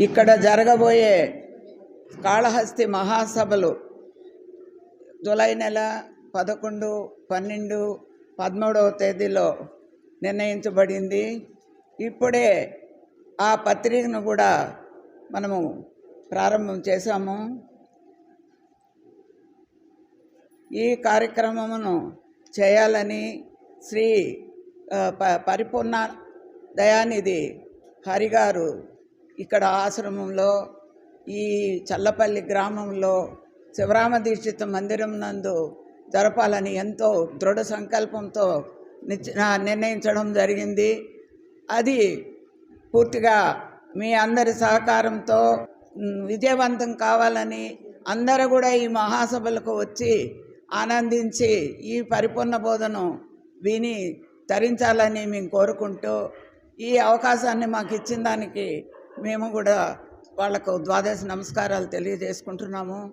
ఇక్కడ జరగబోయే కాళహస్తి మహాసభలు జూలై నెల పదకొండు పన్నెండు పదమూడవ తేదీలో నిర్ణయించబడింది. ఇప్పుడే ఆ పత్రికను కూడా మనము ప్రారంభం చేశాము. ఈ కార్యక్రమమును చేయాలని శ్రీ ప- పరిపూర్ణ దయానిధి హరిగారు ఇక్కడ ఆశ్రమంలో ఈ చల్లపల్లి గ్రామంలో శివరామ దీక్షిత మందిరం నందు జరపాలని ఎంతో దృఢ సంకల్పంతో నిర్ణయించడం జరిగింది. అది పూర్తిగా మీ అందరి సహకారంతో విజయవంతం కావాలని అందరూ కూడా ఈ మహాసభలకు వచ్చి ఆనందించి ఈ పరిపూర్ణ బోధను విని తరించాలని మేము కోరుకుంటూ ఈ అవకాశాన్ని మాకు ఇచ్చిన దానికి మేము కూడా వాళ్ళకు ద్వాదశ నమస్కారాలు తెలియజేసుకుంటున్నాము.